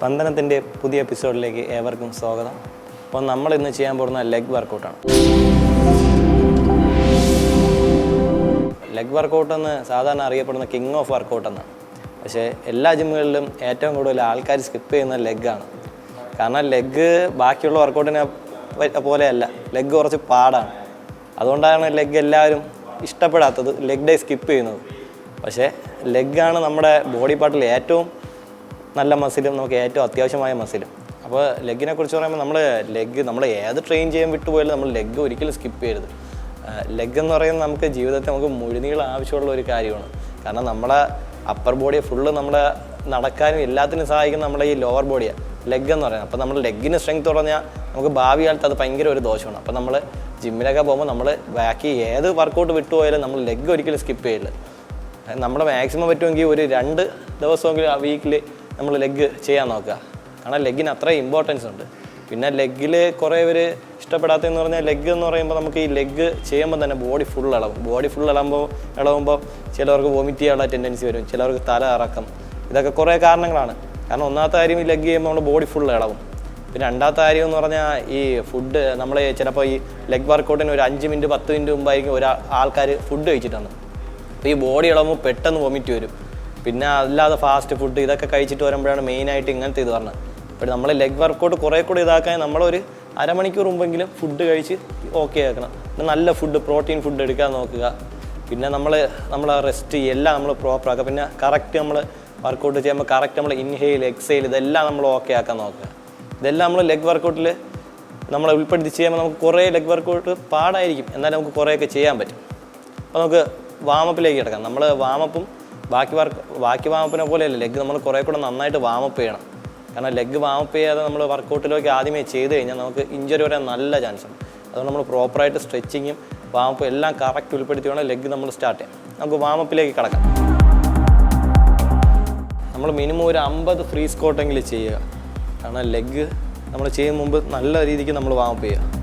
സ്പന്ദനത്തിന്റെ പുതിയ എപ്പിസോഡിലേക്ക് ഏവർക്കും സ്വാഗതം. അപ്പോൾ നമ്മൾ ഇന്ന് ചെയ്യാൻ പോകുന്ന ലെഗ് വർക്കൗട്ടാണ് ലെഗ് വർക്കൗട്ട് എന്ന് സാധാരണ അറിയപ്പെടുന്ന കിങ് ഓഫ് വർക്കൗട്ട് എന്നാണ്. പക്ഷേ എല്ലാ ജിമ്മുകളിലും ഏറ്റവും കൂടുതൽ ആൾക്കാർ സ്കിപ്പ് ചെയ്യുന്ന ലെഗാണ് കാരണം ലെഗ് ബാക്കിയുള്ള വർക്കൗട്ടിനെ പോലെയല്ല. ലെഗ് കുറച്ച് പാടാണ്. അതുകൊണ്ടാണ് ലെഗ് എല്ലാവരും ഇഷ്ടപ്പെടാത്തത് ലെഗ് ഡേ സ്കിപ്പ് ചെയ്യുന്നത്. പക്ഷേ ലെഗാണ് നമ്മുടെ ബോഡി പാർട്ടിൽ ഏറ്റവും നല്ല മസിലും നമുക്ക് ഏറ്റവും അത്യാവശ്യമായ മസിലും. അപ്പോൾ ലെഗിനെ കുറിച്ച് പറയുമ്പോൾ നമ്മൾ ലെഗ് നമ്മൾ ഏത് ട്രെയിൻ ചെയ്യാൻ വിട്ടുപോയാലും നമ്മൾ ലെഗ് ഒരിക്കലും സ്കിപ്പ് ചെയ്യരുത്. ലെഗ് എന്ന് പറയുന്നത് നമുക്ക് ജീവിതത്തിൽ നമുക്ക് മുഴുനീളം ആവശ്യമുള്ള ഒരു കാര്യമാണ്. കാരണം നമ്മുടെ അപ്പർ ബോഡിയെ ഫുള്ള് നമ്മുടെ നടക്കാനും എല്ലാത്തിനും സഹായിക്കുന്ന നമ്മുടെ ഈ ലോവർ ബോഡിയാണ് ലെഗ് എന്ന് പറയുന്നത്. അപ്പോൾ നമ്മൾ ലെഗിന് സ്ട്രെങ്ത് പറഞ്ഞാൽ നമുക്ക് ഭാവി കാലത്ത് അത് ഭയങ്കര ഒരു ദോഷമാണ്. അപ്പോൾ നമ്മൾ ജിമ്മിലൊക്കെ പോകുമ്പോൾ നമ്മൾ ബാക്കി ഏത് വർക്കൗട്ട് വിട്ടുപോയാലും നമ്മൾ ലെഗ് ഒരിക്കലും സ്കിപ്പ് ചെയ്യില്ല നമ്മുടെ മാക്സിമം പറ്റുമെങ്കിൽ ഒരു രണ്ട് ദിവസമെങ്കിലും ആ വീക്കിൽ നമ്മൾ ലെഗ് ചെയ്യാൻ നോക്കുക. കാരണം ലെഗിന് അത്ര ഇമ്പോർട്ടൻസ് ഉണ്ട്. പിന്നെ ലെഗിൽ കുറേ പേര് ഇഷ്ടപ്പെടാത്തതെന്ന് പറഞ്ഞാൽ ലെഗ് എന്ന് പറയുമ്പോൾ നമുക്ക് ഈ ലെഗ് ചെയ്യുമ്പോൾ തന്നെ ബോഡി ഫുൾ ഇളവും. ബോഡി ഫുൾ ഇളകുമ്പോൾ ഇളകുമ്പോൾ ചിലവർക്ക് വോമിറ്റ് ചെയ്യാനുള്ള ടെൻഡൻസി വരും. ചിലവർക്ക് തല ഇറക്കം ഇതൊക്കെ കുറേ കാരണങ്ങളാണ്. കാരണം ഒന്നാമത്തെ കാര്യം ഈ ലെഗ് ചെയ്യുമ്പോൾ നമ്മുടെ ബോഡി ഫുൾ ഇളവും. പിന്നെ രണ്ടാമത്തെ കാര്യം എന്ന് പറഞ്ഞാൽ ഈ ഫുഡ് നമ്മൾ ചിലപ്പോൾ ഈ ലെഗ് വർക്കൗട്ടിന് ഒരു അഞ്ച് മിനിറ്റ് പത്ത് മിനിറ്റ് മുമ്പായിരിക്കും ഒരു ആൾക്കാർ ഫുഡ് കഴിച്ചിട്ടാണ് അപ്പോൾ ഈ ബോഡി ഇളകുമ്പോൾ പെട്ടെന്ന് വോമിറ്റ് വരും. പിന്നെ അല്ലാതെ ഫാസ്റ്റ് ഫുഡ് ഇതൊക്കെ കഴിച്ചിട്ട് വരുമ്പോഴാണ് മെയിനായിട്ട് ഇങ്ങനത്തെ ഇത് പറഞ്ഞത്. അപ്പോൾ നമ്മൾ ലെഗ് വർക്കൗട്ട് കുറേ കൂടി ഇതാക്കാൻ നമ്മളൊരു അരമണിക്കൂർ മുമ്പെങ്കിലും ഫുഡ് കഴിച്ച് ഓക്കെ ആക്കണം. പിന്നെ നല്ല ഫുഡ് പ്രോട്ടീൻ ഫുഡ് എടുക്കാൻ നോക്കുക. പിന്നെ നമ്മൾ നമ്മൾ റെസ്റ്റ് എല്ലാം നമ്മൾ പ്രോപ്പർ ആക്കുക. പിന്നെ കറക്റ്റ് നമ്മൾ വർക്കൗട്ട് ചെയ്യുമ്പോൾ കറക്റ്റ് നമ്മൾ ഇൻഹെയിൽ എക്സെയിൽ ഇതെല്ലാം നമ്മൾ ഓക്കെ ആക്കാൻ നോക്കുക. ഇതെല്ലാം നമ്മൾ ലെഗ് വർക്കൗട്ടിൽ നമ്മൾ ഉൾപ്പെടുത്തി ചെയ്യുമ്പോൾ നമുക്ക് കുറേ ലെഗ് വർക്കൗട്ട് പാടായിരിക്കും. എന്നാലും നമുക്ക് കുറേയൊക്കെ ചെയ്യാൻ പറ്റും. അപ്പോൾ നമുക്ക് വാമപ്പിലേക്ക് കിടക്കാം. നമ്മൾ വാമപ്പും ബാക്കി വർക്ക് ബാക്കി വാമപ്പിനെ പോലെയല്ല. ലെഗ് നമ്മൾ കുറേ കൂടെ നന്നായിട്ട് വാമപ്പ് ചെയ്യണം. കാരണം ലെഗ് വാമപ്പ് ചെയ്യാതെ നമ്മൾ വർക്കൗട്ടിലേക്ക് ആദ്യമേ ചെയ്ത് കഴിഞ്ഞാൽ നമുക്ക് ഇഞ്ചുറി വരാൻ നല്ല ചാൻസ് ഉണ്ട് അതുകൊണ്ട് നമ്മൾ പ്രോപ്പറായിട്ട് സ്ട്രെച്ചിങ്ങും വാമപ്പും എല്ലാം കറക്റ്റ് ഉൾപ്പെടുത്തി വേണം ലെഗ് നമ്മൾ സ്റ്റാർട്ട് ചെയ്യാം നമുക്ക് വാമപ്പിലേക്ക് കിടക്കാം. നമ്മൾ മിനിമം ഒരു അമ്പത് ഫ്രീ സ്കോട്ടെങ്കിലും ചെയ്യുക. കാരണം ലെഗ് നമ്മൾ ചെയ്യും മുമ്പ് നല്ല രീതിക്ക് നമ്മൾ വാമപ്പ് ചെയ്യുക.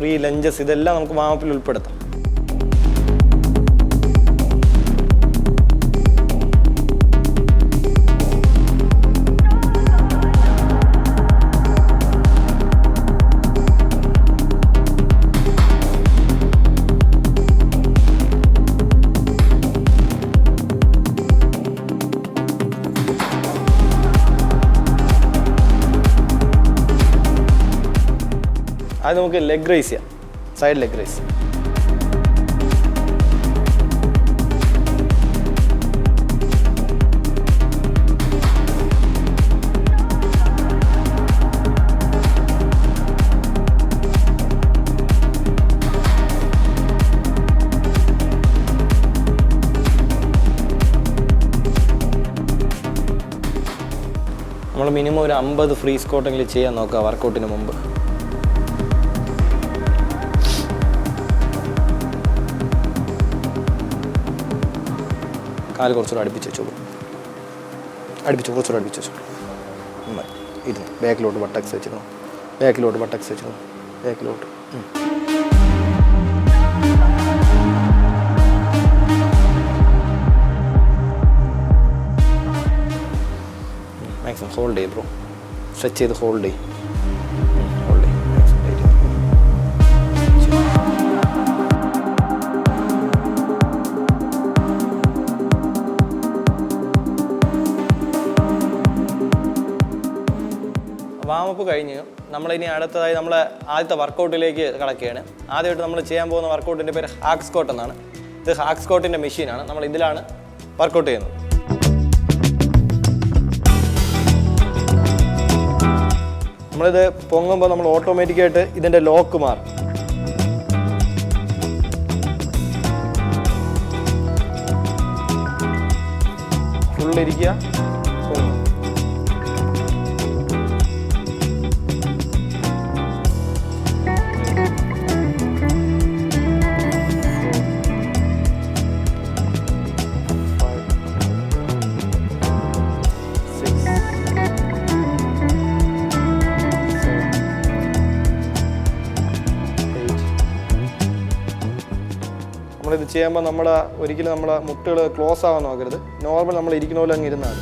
ഫ്രീ ലഞ്ചസ് ഇതെല്ലാം നമുക്ക് വാമപ്പിൽ ഉൾപ്പെടുത്താം. അത് നമുക്ക് ലെഗ് റൈസ് ചെയ്യാം. സൈഡ് ലെഗ് റൈസ് നമ്മൾ മിനിമം ഒരു അമ്പത് ഫ്രീ സ്കോട്ടെങ്കിലും ചെയ്യാൻ നോക്കുക വർക്കൗട്ടിന് മുമ്പ്. കാൽ കുറച്ചുകൂടെ അടുപ്പിച്ച് വെച്ചോളൂ. അടുപ്പിച്ചു കുറച്ചുകൂടെ അടുപ്പിച്ച് വെച്ചോളൂ. നന്നായി. ഇരുന്നു ബാക്കിലോട്ട് വട്ടക്സ് വെച്ചിരുന്നു ബാക്കിലോട്ട് വട്ടക്സ് വെച്ചിരുന്നു ബാക്കിലോട്ട്. മാക്സിമം ഹോൾഡ് ചെയ്യും ബ്രോ സ്ട്രെച്ച് ചെയ്ത് ഹോൾഡ് ചെയ്യും. വാമപ്പ് കഴിഞ്ഞ് നമ്മളിനി അടുത്തതായി നമ്മൾ ആദ്യത്തെ വർക്കൗട്ടിലേക്ക് കടക്കുകയാണ്. ആദ്യമായിട്ട് നമ്മൾ ചെയ്യാൻ പോകുന്ന വർക്കൗട്ടിന്റെ പേര് ഹാക്സ് സ്കോട്ട് എന്നാണ്. ഇത് ഹാക്സ് സ്കോട്ടിന്റെ മെഷീനാണ്. നമ്മൾ ഇതിലാണ് വർക്കൗട്ട് ചെയ്യുന്നത്. നമ്മളിത് പൊങ്ങുമ്പോൾ നമ്മൾ ഓട്ടോമാറ്റിക്കായിട്ട് ഇതിന്റെ ലോക്ക് മാറും. ഫുള്ളിരിക്കുക. ചെയ്യുമ്പോൾ നമ്മൾ ഒരിക്കലും നമ്മളെ മുട്ടുകൾ ക്ലോസ് ആവാൻ നോക്കരുത്. നോർമൽ നമ്മൾ ഇരിക്കുന്ന പോലെ അങ്ങ് ഇരുന്നാൽ.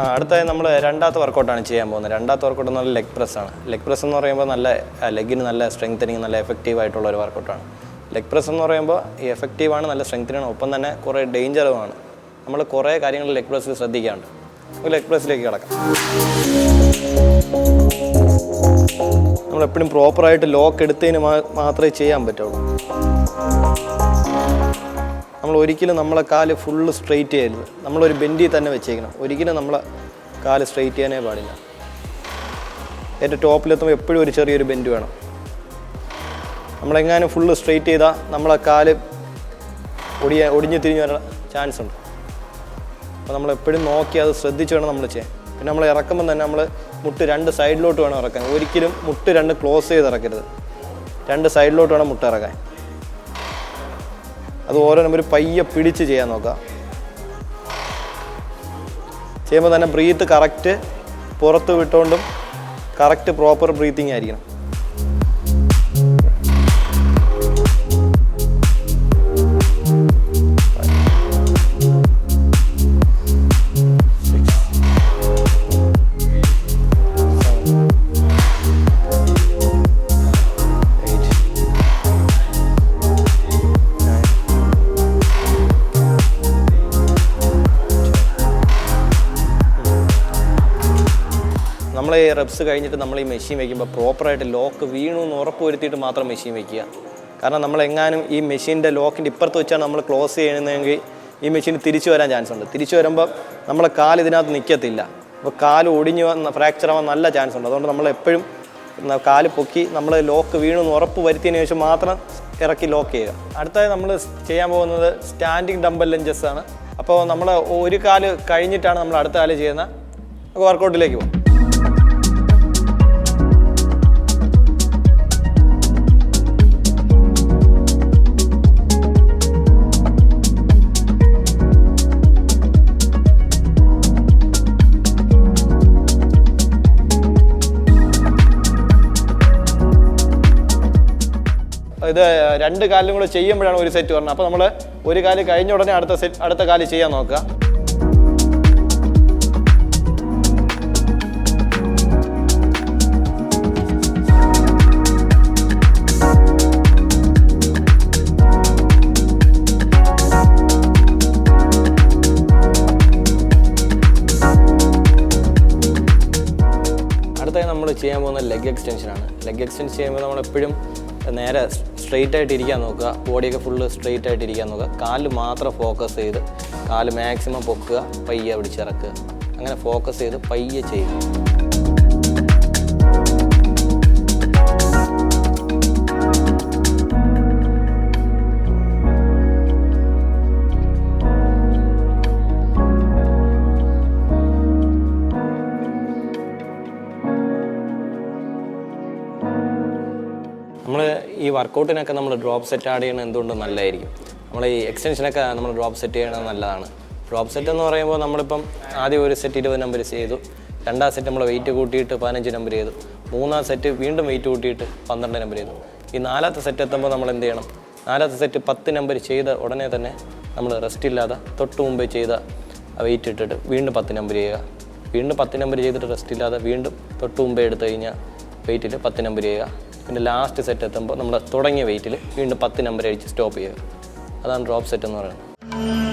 ആ അടുത്തായി നമ്മൾ രണ്ടാമത്തെ വർക്കൗട്ടാണ് ചെയ്യാൻ പോകുന്നത്. രണ്ടാമത്തെ വർക്കൗട്ട് നല്ല ലെഗ് പ്രസ് ആണ്. ലെഗ് പ്രസ് എന്ന് പറയുമ്പോൾ നല്ല ലെഗിന് നല്ല സ്ട്രെങ്തനിങ് നല്ല എഫക്റ്റീവ് ആയിട്ടുള്ള ഒരു വർക്കൗട്ടാണ് ലെഗ് പ്രസ് എന്ന് പറയുമ്പോൾ എഫക്റ്റീവാണ് നല്ല സ്ട്രെങ്ത്തിനാണ് ഒപ്പം തന്നെ കുറേ ഡേഞ്ചറുമാണ് നമ്മൾ കുറേ കാര്യങ്ങൾ ലെഗ് പ്രസ്സിൽ ശ്രദ്ധിക്കാറുണ്ട് നമുക്ക് ലെഗ് പ്രസ്സിലേക്ക് കിടക്കാം. നമ്മളെപ്പോഴും പ്രോപ്പറായിട്ട് ലോക്ക് എടുത്തതിന് മാത്രമേ ചെയ്യാൻ പറ്റുള്ളൂ. നമ്മൾ ഒരിക്കലും നമ്മളെ കാൽ ഫുള്ള് സ്ട്രെയിറ്റ് ചെയ്യരുത്. നമ്മളൊരു ബെൻഡിൽ തന്നെ വെച്ചേക്കണം. ഒരിക്കലും നമ്മളെ കാൽ സ്ട്രെയിറ്റ് ചെയ്യാനേ പാടില്ല. ഏറ്റവും ടോപ്പിലെത്തുമ്പോൾ എപ്പോഴും ഒരു ചെറിയൊരു ബെൻഡ് വേണം. നമ്മളെങ്ങാനും ഫുള്ള് സ്ട്രെയിറ്റ് ചെയ്താൽ നമ്മളെ കാൽ ഒടിയ ഒടിഞ്ഞു തിരിഞ്ഞു വരാൻ ചാൻസ് ഉണ്ട്. അപ്പോൾ നമ്മൾ എപ്പോഴും നോക്കി അത് ശ്രദ്ധിച്ച് വേണം നമ്മൾ ചെയ്യാൻ. പിന്നെ നമ്മൾ ഇറക്കുമ്പോൾ തന്നെ നമ്മൾ മുട്ട് രണ്ട് സൈഡിലോട്ട് വേണം ഇറക്കാൻ. ഒരിക്കലും മുട്ട് രണ്ട് ക്ലോസ് ചെയ്ത് ഇറക്കരുത്. രണ്ട് സൈഡിലോട്ട് വേണം മുട്ട് ഇറക്കാൻ. അത് ഓരോ നമ്പർ പയ്യെ പിടിച്ച് ചെയ്യാൻ നോക്കുക. ചെയ്യുമ്പോൾ തന്നെ ബ്രീത്ത് കറക്റ്റ് പുറത്ത് വിട്ടുകൊണ്ടും കറക്റ്റ് പ്രോപ്പർ ബ്രീത്തിങ് ആയിരിക്കണം. റെപ്സ് കഴിഞ്ഞിട്ട് നമ്മൾ ഈ മെഷീൻ വയ്ക്കുമ്പോൾ പ്രോപ്പറായിട്ട് ലോക്ക് വീണു എന്ന് ഉറപ്പ് വരുത്തിയിട്ട് മാത്രം മെഷീൻ വയ്ക്കുക കാരണം നമ്മൾ എങ്ങാനും ഈ മെഷീന്റെ ലോക്കിന്റെ ഇപ്പുറത്ത് വെച്ചാണ് നമ്മൾ ക്ലോസ് ചെയ്യുന്നതെങ്കിൽ ഈ മെഷീൻ തിരിച്ചു വരാൻ ചാൻസ് ഉണ്ട്. തിരിച്ചു വരുമ്പോൾ നമ്മളെ കാൽ ഇതിനകത്ത് നിൽക്കത്തില്ല അപ്പോൾ കാൽ ഒടിഞ്ഞു വന്ന ഫ്രാക്ചർ ആവാൻ നല്ല ചാൻസ് ഉണ്ട്. അതുകൊണ്ട് നമ്മൾ എപ്പോഴും കാൽ പൊക്കി നമ്മൾ ലോക്ക് വീണു എന്ന് ഉറപ്പ് വരുത്തിയതിന് ശേഷം മാത്രം ഇറക്കി ലോക്ക് ചെയ്യുക. അടുത്തതായി നമ്മൾ ചെയ്യാൻ പോകുന്നത് സ്റ്റാൻഡിങ് ഡംബൽ ലഞ്ചസ് ആണ്. അപ്പോൾ നമ്മൾ ഒരു കാൽ കഴിഞ്ഞിട്ടാണ് നമ്മൾ അടുത്ത കാൽ ചെയ്യുന്ന വർക്കൗട്ടിലേക്ക് പോകും. ഇത് രണ്ട് കാലിലും കൂടെ ചെയ്യുമ്പോഴാണ് ഒരു സെറ്റ് പറഞ്ഞത് അപ്പോൾ നമ്മൾ ഒരു കാൽ കഴിഞ്ഞ ഉടനെ അടുത്ത സെറ്റ് അടുത്ത കാൽ ചെയ്യാൻ നോക്കുക. നമ്മൾ ചെയ്യാൻ പോകുന്ന ലെഗ് എക്സ്റ്റൻഷനാണ് ലെഗ് എക്സ്റ്റൻഷൻ ചെയ്യുമ്പോൾ നമ്മൾ എപ്പോഴും നേരെ സ്ട്രെയിറ്റ് ആയിട്ട് ഇരിക്കാൻ നോക്കുക. ബോഡിയൊക്കെ ഫുള്ള് സ്ട്രെയിറ്റ് ആയിട്ട് ഇരിക്കാൻ നോക്കുക. കാൽ മാത്രം ഫോക്കസ് ചെയ്ത് കാൽ മാക്സിമം പൊക്കുക പയ്യെ പിടിച്ചിറക്കുക. അങ്ങനെ ഫോക്കസ് ചെയ്ത് പയ്യെ ചെയ്യുക. വർക്കൗട്ടിനൊക്കെ നമ്മൾ ഡ്രോപ്പ് സെറ്റ് ആഡ് ചെയ്യണത് എന്തുകൊണ്ട് നല്ലതായിരിക്കും? നമ്മൾ ഈ എക്സ്റ്റൻഷനൊക്കെ നമ്മൾ ഡ്രോപ്പ് സെറ്റ് ചെയ്യണത് നല്ലതാണ്. ഡ്രോപ്പ് സെറ്റ് എന്ന് പറയുമ്പോൾ നമ്മളിപ്പം ആദ്യം ഒരു സെറ്റ് ഇരുപത് നമ്പർ ചെയ്തു. രണ്ടാം സെറ്റ് നമ്മൾ വെയിറ്റ് കൂട്ടിയിട്ട് പതിനഞ്ച് നമ്പർ ചെയ്തു. മൂന്നാം സെറ്റ് വീണ്ടും വെയിറ്റ് കൂട്ടിയിട്ട് പന്ത്രണ്ട് നമ്പർ ചെയ്തു. ഈ നാലാമത്തെ സെറ്റ് എത്തുമ്പോൾ നമ്മൾ എന്ത് ചെയ്യണം? നാലാമത്തെ സെറ്റ് പത്ത് നമ്പർ ചെയ്ത ഉടനെ തന്നെ നമ്മൾ റെസ്റ്റ് ഇല്ലാതെ തൊട്ട് മുമ്പേ ചെയ്ത വെയിറ്റ് ഇട്ടിട്ട് വീണ്ടും പത്ത് നമ്പർ ചെയ്യുക. വീണ്ടും പത്ത് നമ്പർ ചെയ്തിട്ട് റെസ്റ്റ് ഇല്ലാതെ വീണ്ടും തൊട്ട് മുമ്പേ എടുത്തു കഴിഞ്ഞാൽ വെയിറ്റിൽ പത്ത് നമ്പർ ചെയ്യുക. പിന്നെ ലാസ്റ്റ് സെറ്റ് എത്തുമ്പോൾ നമ്മൾ തുടങ്ങിയ വെയിറ്റിൽ വീണ്ടും പത്ത് നമ്പർ അടിച്ച് സ്റ്റോപ്പ് ചെയ്യുക. അതാണ് ഡ്രോപ്പ് സെറ്റ് എന്ന് പറയുന്നത്.